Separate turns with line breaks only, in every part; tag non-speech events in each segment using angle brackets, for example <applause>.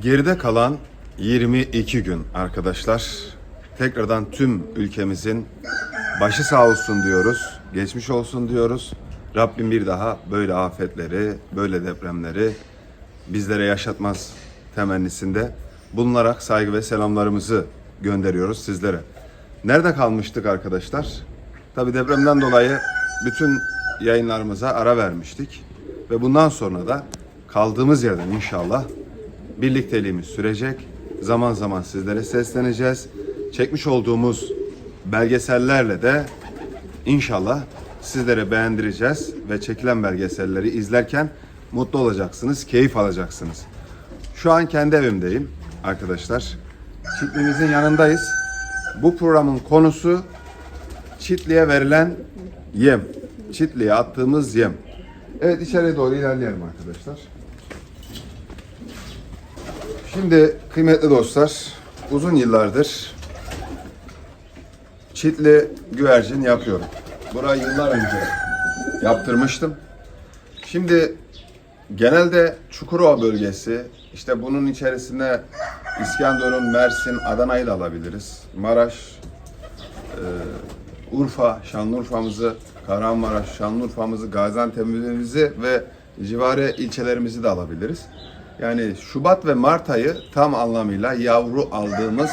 Geride kalan 22 gün arkadaşlar. Tekrardan tüm ülkemizin başı sağ olsun diyoruz. Geçmiş olsun diyoruz. Rabbim bir daha böyle afetleri, böyle depremleri bizlere yaşatmaz temennisinde bulunarak saygı ve selamlarımızı gönderiyoruz sizlere. Nerede kalmıştık arkadaşlar? Tabi depremden dolayı bütün yayınlarımıza ara vermiştik. Ve bundan sonra da kaldığımız yerden inşallah birlikteliğimiz sürecek. Zaman zaman sizlere sesleneceğiz. Çekmiş olduğumuz belgesellerle de inşallah sizlere beğendireceğiz ve çekilen belgeselleri izlerken mutlu olacaksınız, keyif alacaksınız. Şu an kendi evimdeyim arkadaşlar. Çiftliğimizin yanındayız. Bu programın konusu çitliğe verilen yem. Çitliğe attığımız yem. Evet içeriye doğru ilerleyelim arkadaşlar. Şimdi kıymetli dostlar, uzun yıllardır çitli güvercin yapıyorum. Burayı yıllar önce yaptırmıştım. Şimdi genelde Çukurova bölgesi, işte bunun içerisinde İskenderun, Mersin, Adana'yı da alabiliriz. Maraş, Urfa, Şanlıurfa'mızı, Kahramanmaraş, Şanlıurfa'mızı, Gaziantep'imizi ve civarı ilçelerimizi de alabiliriz. Yani Şubat ve Mart ayı tam anlamıyla yavru aldığımız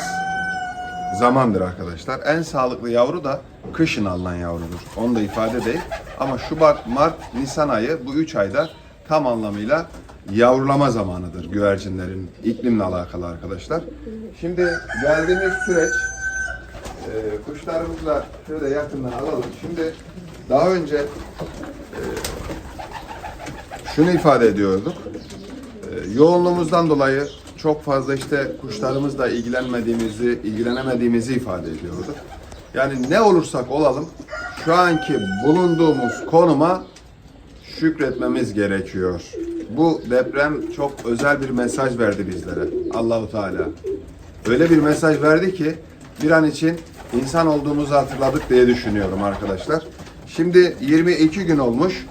zamandır arkadaşlar. En sağlıklı yavru da kışın alınan yavrudur. Onu da ifade değil. Ama Şubat, Mart, Nisan ayı bu üç ayda tam anlamıyla yavrulama zamanıdır güvercinlerin iklimle alakalı arkadaşlar. Şimdi geldiğimiz süreç e, kuşlarımızı da şöyle yakından alalım. Şimdi daha önce e, şunu ifade ediyorduk. Yoğunluğumuzdan dolayı çok fazla işte kuşlarımızla ilgilenmediğimizi, ilgilenemediğimizi ifade ediyorduk. Yani ne olursak olalım şu anki bulunduğumuz konuma şükretmemiz gerekiyor. Bu deprem çok özel bir mesaj verdi bizlere. Allahu Teala. Öyle bir mesaj verdi ki bir an için insan olduğumuzu hatırladık diye düşünüyorum arkadaşlar. Şimdi 22 gün olmuş.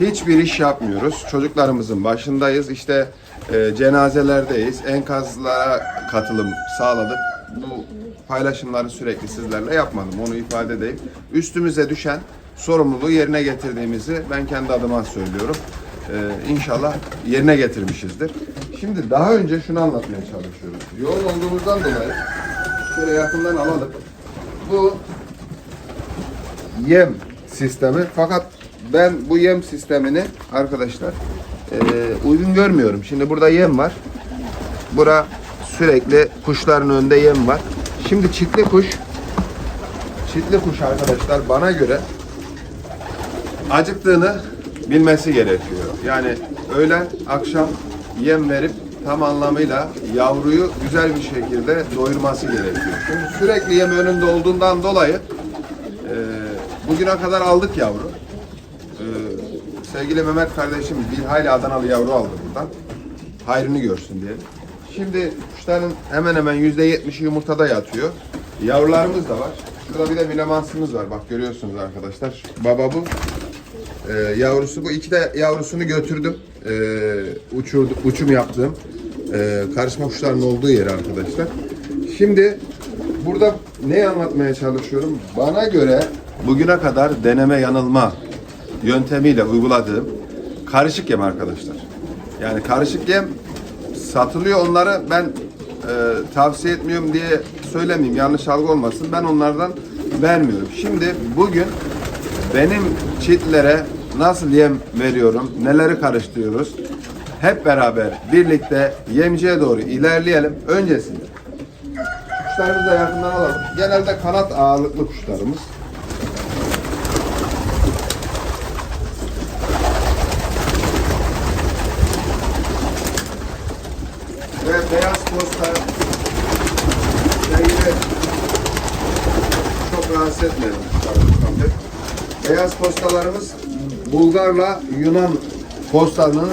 Hiçbir iş yapmıyoruz. Çocuklarımızın başındayız. İşte e, cenazelerdeyiz. Enkazlara katılım sağladık. Bu paylaşımları sürekli sizlerle yapmadım. Onu ifade edeyim. Üstümüze düşen sorumluluğu yerine getirdiğimizi ben kendi adıma söylüyorum. Ee, inşallah yerine getirmişizdir. Şimdi daha önce şunu anlatmaya çalışıyoruz. Yoğun olduğumuzdan dolayı şöyle yakından alalım. Bu yem sistemi fakat ben bu yem sistemini arkadaşlar e, uygun görmüyorum. Şimdi burada yem var. Bura sürekli kuşların önünde yem var. Şimdi çitli kuş çitli kuş arkadaşlar bana göre acıktığını bilmesi gerekiyor. Yani öğlen akşam yem verip tam anlamıyla yavruyu güzel bir şekilde doyurması gerekiyor. Çünkü sürekli yem önünde olduğundan dolayı e, bugüne kadar aldık yavru. Sevgili Mehmet kardeşim bir hayli Adanalı yavru aldı buradan. Hayrını görsün diye. Şimdi kuşların hemen hemen yüzde yetmişi yumurtada yatıyor. Yavrularımız da var. Şurada bir de milemansımız var. Bak görüyorsunuz arkadaşlar. Baba bu. Ee, yavrusu bu. İki de yavrusunu götürdüm. Ee, uçurdu, uçum yaptığım. Ee, karışma kuşların olduğu yer arkadaşlar. Şimdi burada ne anlatmaya çalışıyorum? Bana göre bugüne kadar deneme yanılma yöntemiyle uyguladığım karışık yem arkadaşlar. Yani karışık yem satılıyor onları ben e, tavsiye etmiyorum diye söylemeyeyim yanlış algı olmasın ben onlardan vermiyorum. Şimdi bugün benim çitlere nasıl yem veriyorum, neleri karıştırıyoruz hep beraber birlikte yemciye doğru ilerleyelim. Öncesinde kuşlarımızı da yakından alalım. Genelde kanat ağırlıklı kuşlarımız. Ve beyaz posta rengi çok rahatsız etmeyelim kuşlarımızdan bir. Beyaz postalarımız Bulgarla Yunan postanın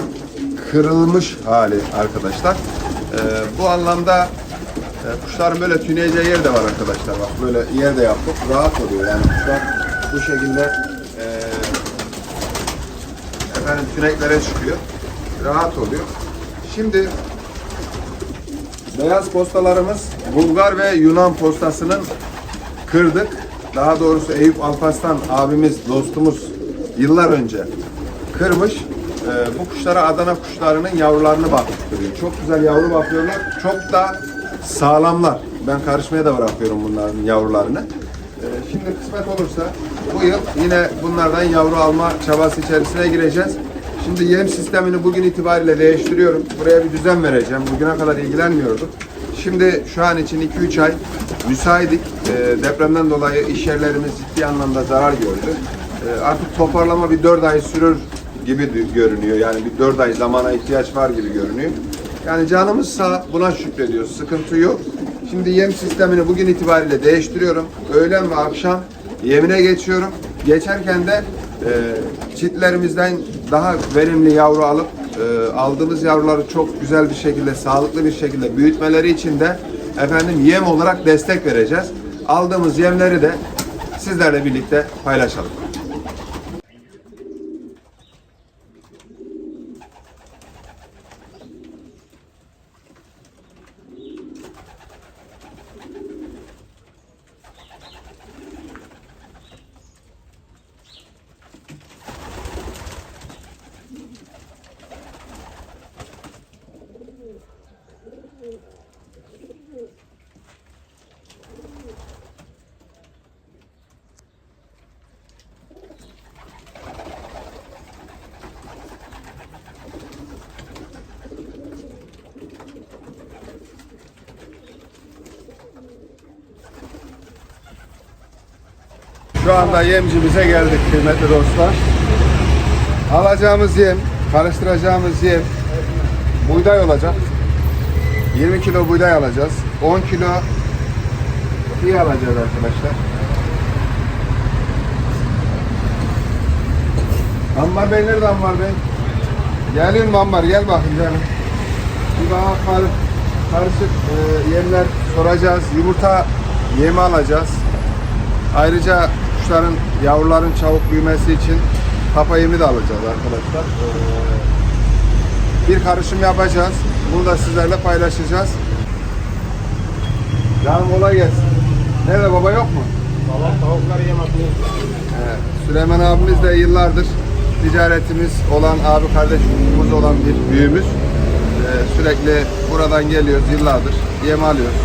kırılmış hali arkadaşlar. Ee, bu anlamda e, kuşların böyle tüneyeceği yer de var arkadaşlar. Bak böyle yer de yaptık. Rahat oluyor yani kuşlar bu şekilde e, efendim tüneklere çıkıyor. Rahat oluyor. Şimdi Beyaz postalarımız Bulgar ve Yunan postasının kırdık. Daha doğrusu Eyüp Alparslan abimiz, dostumuz yıllar önce kırmış. Ee, bu kuşlara Adana kuşlarının yavrularını bakıyor. Çok güzel yavru bakıyorlar. Çok da sağlamlar. Ben karışmaya da bırakıyorum bunların yavrularını. Ee, şimdi kısmet olursa bu yıl yine bunlardan yavru alma çabası içerisine gireceğiz. Şimdi yem sistemini bugün itibariyle değiştiriyorum. Buraya bir düzen vereceğim. Bugüne kadar ilgilenmiyorduk. Şimdi şu an için 2-3 ay müsaitik. Ee, depremden dolayı iş yerlerimiz ciddi anlamda zarar gördü. Ee, artık toparlama bir 4 ay sürür gibi görünüyor. Yani bir 4 ay zamana ihtiyaç var gibi görünüyor. Yani canımız sağ, buna şükrediyoruz. Sıkıntı yok. Şimdi yem sistemini bugün itibariyle değiştiriyorum. Öğlen ve akşam yemine geçiyorum. Geçerken de e, çitlerimizden daha verimli yavru alıp e, aldığımız yavruları çok güzel bir şekilde, sağlıklı bir şekilde büyütmeleri için de efendim yem olarak destek vereceğiz. Aldığımız yemleri de sizlerle birlikte paylaşalım. Şu anda yemcimize geldik kıymetli dostlar. Alacağımız yem, karıştıracağımız yem buğday olacak. 20 kilo buğday alacağız. 10 kilo iyi alacağız arkadaşlar. Ammar Bey nerede Ammar Bey? Geliyorum Ammar gel bakayım canım. Bir daha kar, karışık e, yemler soracağız. Yumurta yemi alacağız. Ayrıca kuşların, yavruların çabuk büyümesi için kapa yemi de alacağız arkadaşlar. Ee, bir karışım yapacağız. Bunu da sizlerle paylaşacağız. Canım kolay gelsin. Nerede baba yok mu?
Valla tavukları yem atıyor.
Evet, Süleyman abimiz de yıllardır ticaretimiz olan abi kardeşimiz olan bir büyüğümüz. Ee, sürekli buradan geliyoruz yıllardır. Yem alıyoruz.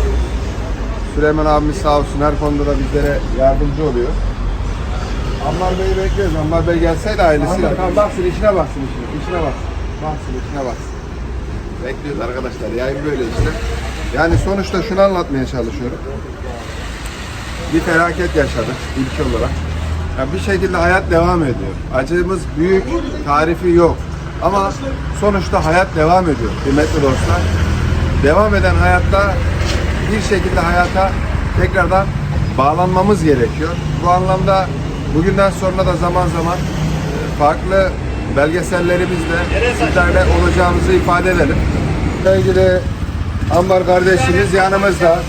Süleyman abimiz sağ olsun her konuda da bizlere yardımcı oluyor. Ammar Bey'i bekliyoruz. Ammar Bey gelseydi ailesiyle. Tamam baksın işine baksın işine. İşine baksın. Baksın işine baksın. Bekliyoruz arkadaşlar. Yayın böyle işte. Yani sonuçta şunu anlatmaya çalışıyorum bir felaket yaşadık ülke olarak. Ya bir şekilde hayat devam ediyor. Acımız büyük, tarifi yok. Ama sonuçta hayat devam ediyor kıymetli dostlar. Devam eden hayatta bir şekilde hayata tekrardan bağlanmamız gerekiyor. Bu anlamda bugünden sonra da zaman zaman e, farklı belgesellerimizle sizlerle olacağımızı ifade edelim. Sevgili Ambar kardeşimiz yanımızda.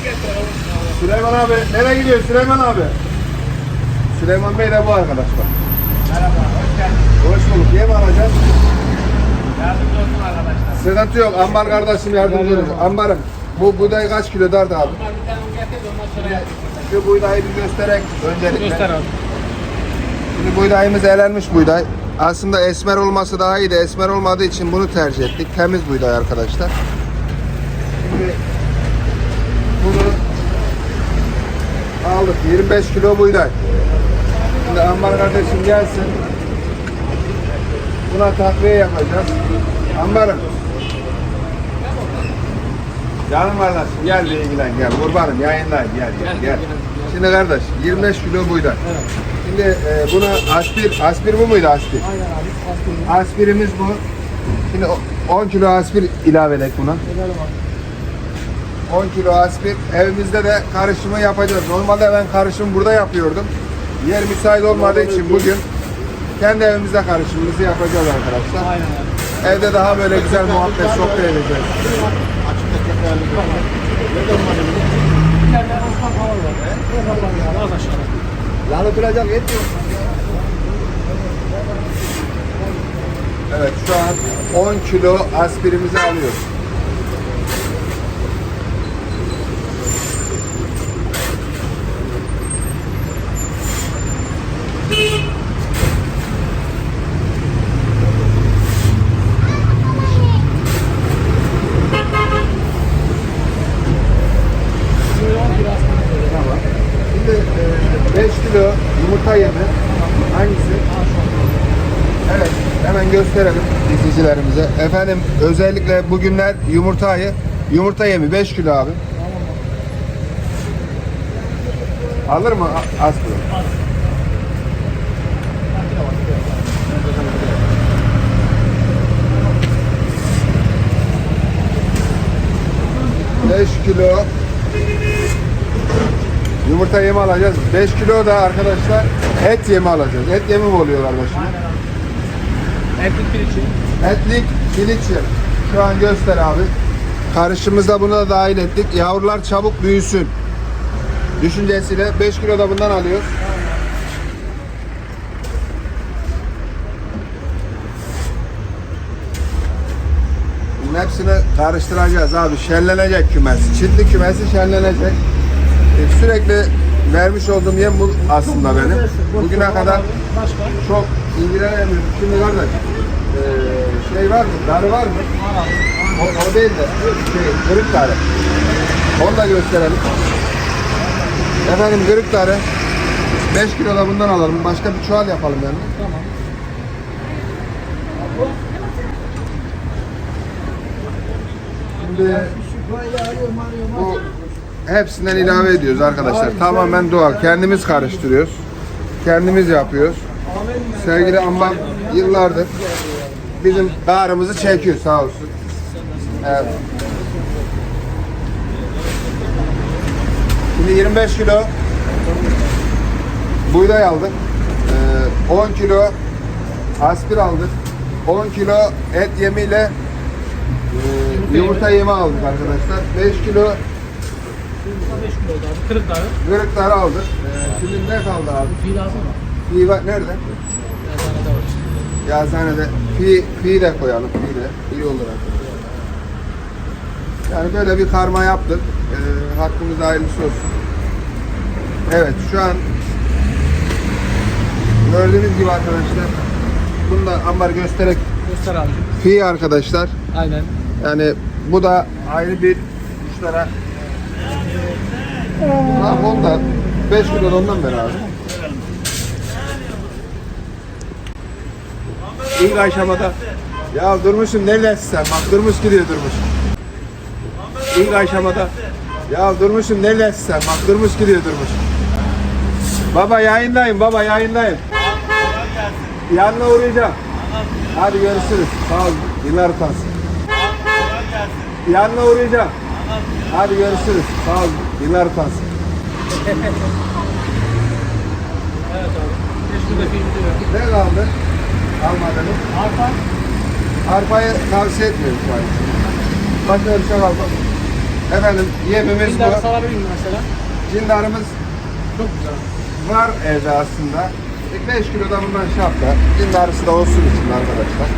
Süleyman abi nereye gidiyor Süleyman abi? Süleyman Bey de bu arkadaşlar.
Merhaba, hoş geldiniz.
Hoş bulduk. Yem alacağız.
Yardımcı olsun arkadaşlar.
Sıkıntı yok. Ambar kardeşim yardımcı olur. Ambarım. Bu buğday kaç kilo dardı abi?
Bunlar bir tane getir, ondan sonra
Şu buğdayı bir göstererek öncelikle.
göster abi.
Şimdi buğdayımız elenmiş buğday. Aslında esmer olması daha iyiydi. Esmer olmadığı için bunu tercih ettik. Temiz buğday arkadaşlar. Şimdi bunu aldık. 25 kilo buğday. Şimdi Ambar kardeşim gelsin. Buna takviye yapacağız. Ambarım. Canım kardeşim gel de ilgilen gel. Kurbanım yayındayım gel gel gel. Şimdi kardeş 25 kilo buğday. Şimdi e, buna aspir, aspir bu muydu aspir?
Aynen abi, aslında.
Aspirimiz bu. Şimdi o- 10 kilo aspir ilave edelim buna. 10 kilo aspir. Evimizde de karışımı yapacağız. Normalde ben karışım burada yapıyordum. Yer müsait olmadığı için bugün kendi evimizde karışımımızı yapacağız arkadaşlar.
Aynen abi.
Evde daha böyle güzel muhabbet, sohbet edeceğiz. Evet şu an 10 kilo aspirimizi alıyoruz. Beep. Efendim özellikle bugünler yumurta ayı. Yumurta yemi 5 kilo abi. Alır mı A- Aslı? Beş kilo yumurta yemi alacağız. 5 kilo da arkadaşlar et yemi alacağız. Et yemi mi oluyor kardeşim?
Erkek bir için.
Etlik yemi. Şu an göster abi. Karışımızda bunu da dahil ettik. Yavrular çabuk büyüsün. Düşüncesiyle 5 kilo da bundan alıyoruz. Bunun hepsini karıştıracağız abi. Şenlenecek kümes. Çitli kümesi şenlenecek. E, sürekli vermiş olduğum yem bu aslında benim. Bugüne kadar çok ilgilenemiyorum. Şimdi kardeş, eee, şey var mı? Darı var mı? O, o değil de şey, kırık darı. Onu da gösterelim. Efendim kırık darı. 5 kilo da bundan alalım. Başka bir çuval yapalım yani.
Tamam.
Şimdi bu hepsinden ilave ediyoruz arkadaşlar. Tamamen doğal. Kendimiz karıştırıyoruz. Kendimiz yapıyoruz. Sevgili Ambar yıllardır bizim bağrımızı çekiyor sağ olsun. Evet. Şimdi 25 kilo buğday aldık. Ee, 10 kilo aspir aldık. 10 kilo et yemiyle ee, yumurta yemi aldık arkadaşlar. 5 kilo
Yumurta 5 kilo oldu abi. Kırık dağı.
gırıkları aldık. Ee, şimdi ne kaldı abi?
Fi lazım mı?
Fi var nerede?
Var.
Yazhanede fi, fi de koyalım. Fi de iyi olur arkadaşlar. Yani böyle bir karma yaptık. Ee, hakkımızda hayırlısı olsun. Evet şu an gördüğünüz gibi arkadaşlar bunu da ambar göstererek
Göster abi.
fi arkadaşlar.
Aynen.
Yani bu da ayrı bir kuşlara Ha ondan 5 kilo da ondan ver abi. İlk aşamada ya durmuşsun neredesin sen? Bak durmuş gidiyor durmuş. İlk aşamada ya durmuşsun neredesin sen? Bak durmuş gidiyor durmuş. Baba yayındayım baba yayındayım. Yanına uğrayacağım. Hadi görüşürüz. Sağ ol. Yıllar utansın. Yanına uğrayacağım. Hadi görüşürüz. Sağ ol. Yıllar utansın. <laughs>
Evet abi. 5 kilo fi verdik.
Ne kaldı? Almadınız.
Arpa.
Arpayı tavsiye etmiyorum şu an. Başka bir şey kalmadı. Efendim yemimiz
daha
bu.
salabilir miyim mesela?
Cindarımız
Çok güzel.
var evde aslında. 5 kilo da bundan şapka. Cindarısı da olsun için arkadaşlar.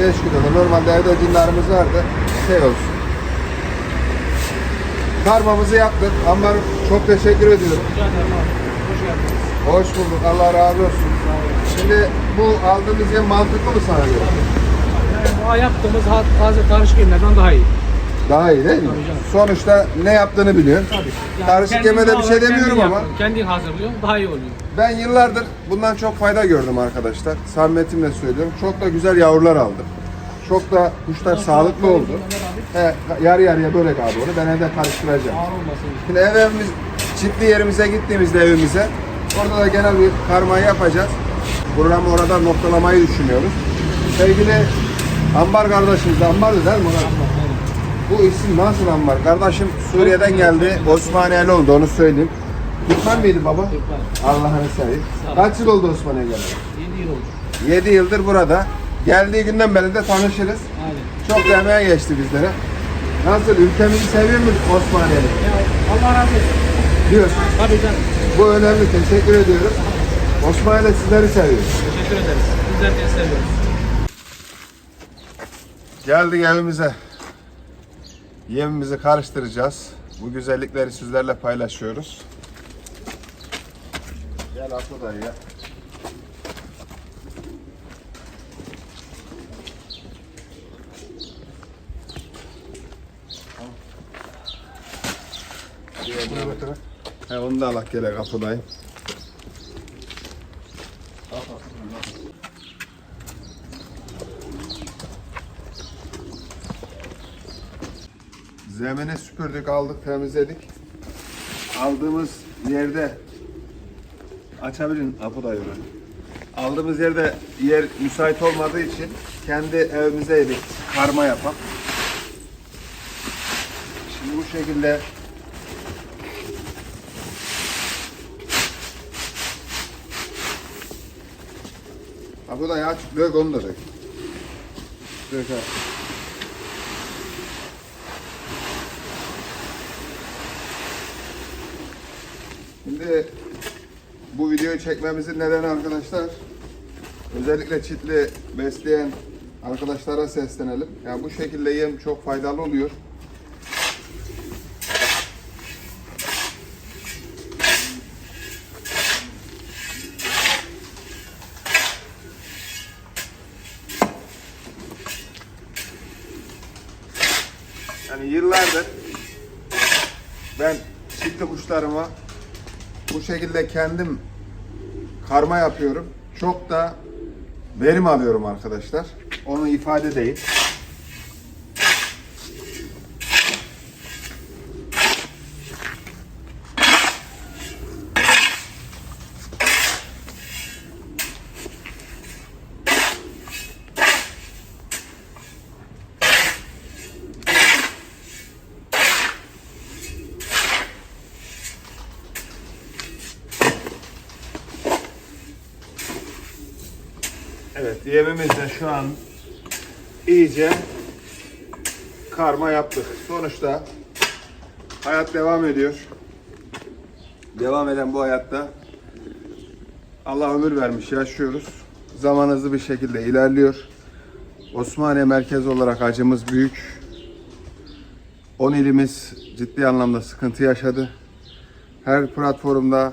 5 kilo da normalde evde cindarımız vardı. Şey olsun. Karmamızı yaptık. Ambar çok teşekkür ediyorum.
Rica ederim abi. Hoş geldiniz.
Hoş bulduk. Allah razı olsun. Şimdi bu aldığımız yem mantıklı mı sana göre?
Yani yaptığımız taze karışık yemlerden daha iyi.
Daha iyi değil mi?
Tabii canım.
Sonuçta ne yaptığını biliyorsun.
Tabii. Yani
Karışık
kendin
yeme de bir şey demiyorum
kendin
ama.
yapıyorsun, Kendin hazırlıyorsun daha iyi oluyor.
Ben yıllardır bundan çok fayda gördüm arkadaşlar. Samimiyetimle söylüyorum. Çok da güzel yavrular aldım. Çok da kuşlar sağlıklı oldu. He, yarı yarıya börek abi onu. Ben evde karıştıracağım.
Ağır olmasın.
Şimdi ev evimiz, çiftli yerimize gittiğimizde evimize orada da genel bir karmayı yapacağız. Programı orada noktalamayı düşünüyoruz. Sevgili Ambar kardeşimiz, Ambar değil mi? Bu isim nasıl Ambar? Kardeşim Suriye'den geldi. Osmaniyeli oldu onu söyleyeyim. Türkmen miydi baba? Allah'ını seveyim. Kaç yıl oldu Osmaniye geldi?
7 yıl oldu.
7 yıldır burada. Geldiği günden beri de tanışırız.
Aynen.
Çok emeğe geçti bizlere. Nasıl? Ülkemizi seviyor musun Osmaniyeli?
Ya Allah razı olsun.
Diyorsun.
Tabii canım.
Bu önemli. Teşekkür ediyoruz. Osmanlı sizleri seviyor.
Teşekkür ederiz. Bizler de seviyoruz.
Geldik evimize. Yemimizi karıştıracağız. Bu güzellikleri sizlerle paylaşıyoruz. Gel Aslı dayı ya. He onu da alak gele kapıdayım. Zemini süpürdük, aldık, temizledik. Aldığımız yerde açabilin kapıdayım. Aldığımız yerde yer müsait olmadığı için kendi evimize yedik. Karma yapalım. Şimdi bu şekilde Apo da ya dök onu da dök. Dök ha. Şimdi bu videoyu çekmemizin nedeni arkadaşlar özellikle çitli besleyen arkadaşlara seslenelim. Yani bu şekilde yem çok faydalı oluyor. Yıllardır ben çiftli kuşlarıma bu şekilde kendim karma yapıyorum. Çok da verim alıyorum arkadaşlar. Onu ifade değil. Evet, yemimiz de şu an iyice karma yaptık. Sonuçta hayat devam ediyor. Devam eden bu hayatta Allah ömür vermiş, yaşıyoruz. Zaman hızlı bir şekilde ilerliyor. Osmaniye merkez olarak acımız büyük. 10 ilimiz ciddi anlamda sıkıntı yaşadı. Her platformda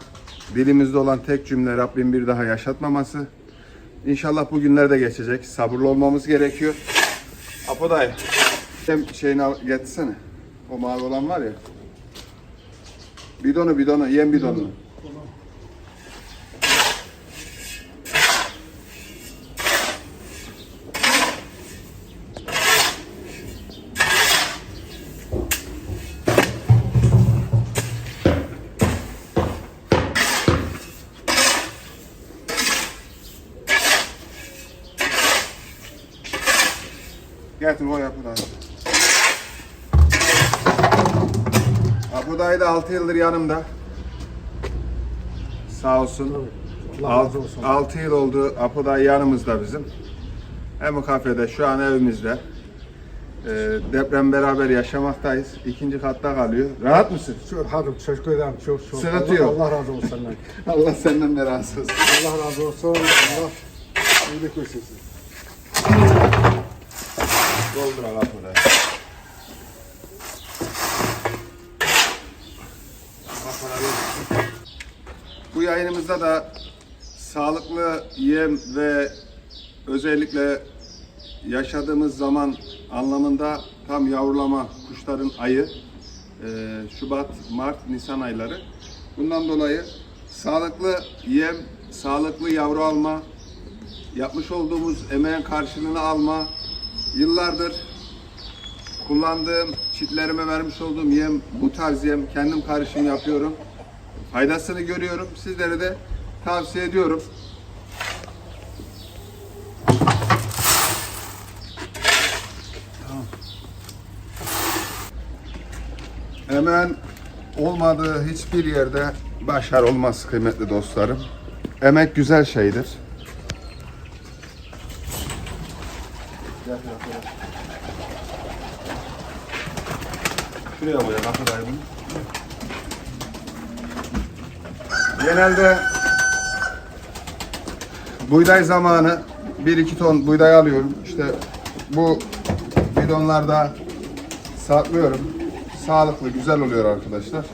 dilimizde olan tek cümle Rabbim bir daha yaşatmaması. İnşallah bu günler de geçecek. Sabırlı olmamız gerekiyor. Apo dayı. Hem şeyini al, getirsene. O mavi olan var ya. Bidonu bidonu, yem bidonunu. 6 yıldır yanımda. Sağ olsun.
Allah razı olsun.
6 yıl oldu Apo dayı yanımızda bizim. Hem kafede şu an evimizde. Ee, deprem beraber yaşamaktayız. İkinci katta kalıyor. Rahat mısın?
Çok rahatım, teşekkür ederim. Çok çok.
Sıkıntı
Allah,
yok.
Allah razı olsun senden. <laughs>
Allah senden de razı olsun.
Allah razı olsun. Allah iyilik versin.
Doldur al Apo dayı. Bu yayınımızda da sağlıklı yem ve özellikle yaşadığımız zaman anlamında tam yavrulama kuşların ayı e, Şubat, Mart, Nisan ayları. Bundan dolayı sağlıklı yem, sağlıklı yavru alma, yapmış olduğumuz emeğin karşılığını alma, yıllardır kullandığım, çiftlerime vermiş olduğum yem, bu tarz yem, kendim karışım yapıyorum. Faydasını görüyorum. Sizlere de tavsiye ediyorum. Hemen olmadığı hiçbir yerde başarı olmaz kıymetli dostlarım. Emek güzel şeydir. Şuraya koyalım arkadaşlar bunu. Genelde buğday zamanı 1-2 ton buğday alıyorum. İşte bu bidonlarda saklıyorum. Sağlıklı, güzel oluyor arkadaşlar.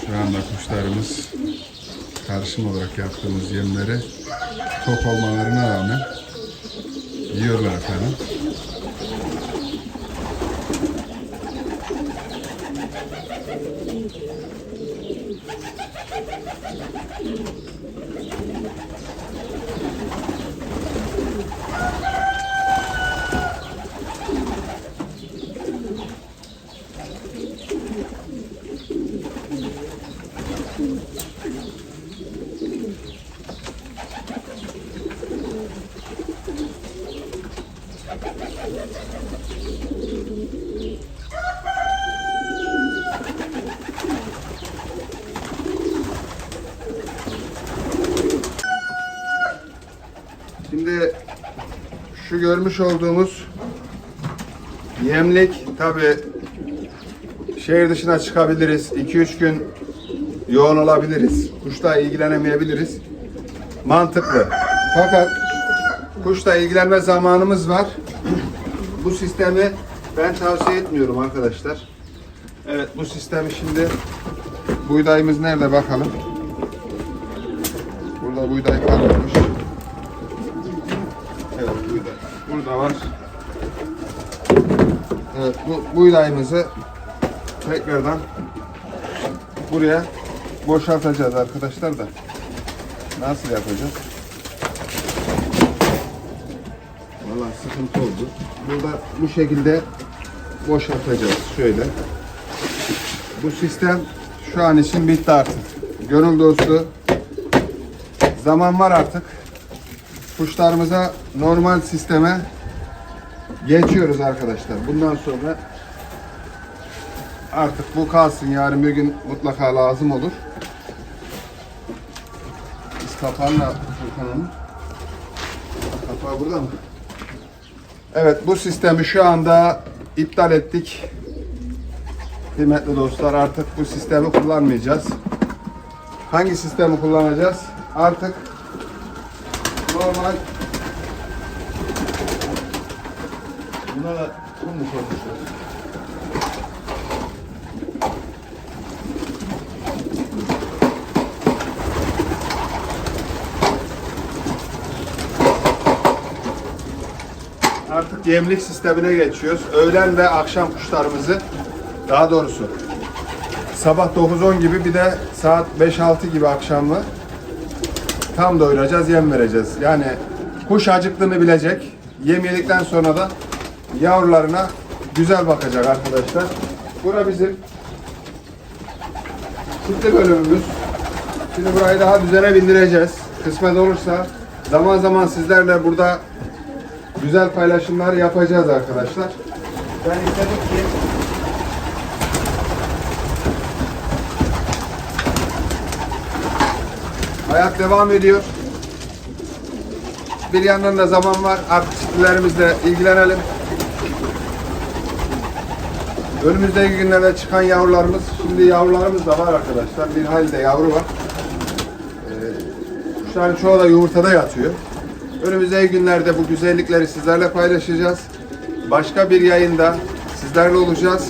Şu anda kuşlarımız karışım olarak yaptığımız yemleri top olmalarına rağmen yiyorlar efendim. Thank you. Şimdi şu görmüş olduğumuz yemlik tabi şehir dışına çıkabiliriz. 2-3 gün yoğun olabiliriz. Kuşla ilgilenemeyebiliriz. Mantıklı. Fakat kuşla ilgilenme zamanımız var. Bu sistemi ben tavsiye etmiyorum arkadaşlar. Evet bu sistemi şimdi buğdayımız nerede bakalım. Burada buğday kalmamış. Var. Evet bu buğdayımızı tekrardan buraya boşaltacağız arkadaşlar da. Nasıl yapacağız? Vallahi sıkıntı oldu. Burada bu şekilde boşaltacağız şöyle. Bu sistem şu an için bitti artık. Gönül dostu zaman var artık. Kuşlarımıza normal sisteme geçiyoruz arkadaşlar. Bundan sonra artık bu kalsın. Yarın bir gün mutlaka lazım olur. Biz kapağını yaptık Furkan'ın. Kapağı burada mı? Evet bu sistemi şu anda iptal ettik. Kıymetli dostlar artık bu sistemi kullanmayacağız. Hangi sistemi kullanacağız? Artık normal Buna da kum mu koymuşlar? Artık yemlik sistemine geçiyoruz. Öğlen ve akşam kuşlarımızı daha doğrusu sabah 9-10 gibi bir de saat 5-6 gibi akşamı tam doyuracağız, yem vereceğiz. Yani kuş acıktığını bilecek. Yem yedikten sonra da yavrularına güzel bakacak arkadaşlar. Bura bizim çiftli bölümümüz. Şimdi burayı daha düzene bindireceğiz. Kısmet olursa zaman zaman sizlerle burada güzel paylaşımlar yapacağız arkadaşlar. Ben istedim ki hayat devam ediyor. Bir yandan da zaman var. Artık ilgilenelim. Önümüzdeki günlerde çıkan yavrularımız, şimdi yavrularımız da var arkadaşlar. Bir halde yavru var. Ee, kuşların çoğu da yumurtada yatıyor. Önümüzdeki günlerde bu güzellikleri sizlerle paylaşacağız. Başka bir yayında sizlerle olacağız.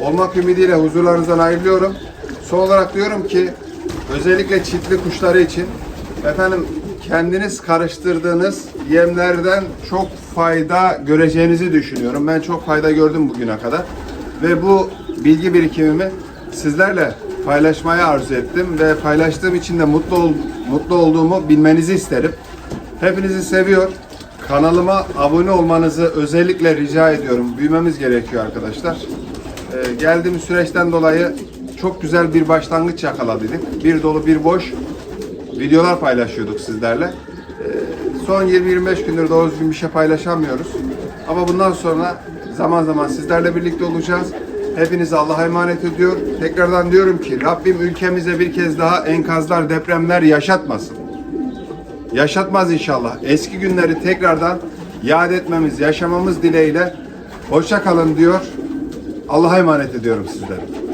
Olmak ümidiyle huzurlarınızdan ayrılıyorum. Son olarak diyorum ki özellikle çiftli kuşları için efendim kendiniz karıştırdığınız yemlerden çok fayda göreceğinizi düşünüyorum. Ben çok fayda gördüm bugüne kadar. Ve bu bilgi birikimimi sizlerle paylaşmaya arzu ettim ve paylaştığım için de mutlu ol- mutlu olduğumu bilmenizi isterim. Hepinizi seviyor. Kanalıma abone olmanızı özellikle rica ediyorum. Büyümemiz gerekiyor arkadaşlar. Ee, geldiğimiz süreçten dolayı çok güzel bir başlangıç yakaladık. Bir dolu bir boş videolar paylaşıyorduk sizlerle. Ee, son 20-25 gündür doğru düzgün bir şey paylaşamıyoruz. Ama bundan sonra zaman zaman sizlerle birlikte olacağız. Hepinizi Allah'a emanet ediyor. Tekrardan diyorum ki Rabbim ülkemize bir kez daha enkazlar, depremler yaşatmasın yaşatmaz inşallah. Eski günleri tekrardan yad etmemiz, yaşamamız dileğiyle hoşça kalın diyor. Allah'a emanet ediyorum sizleri.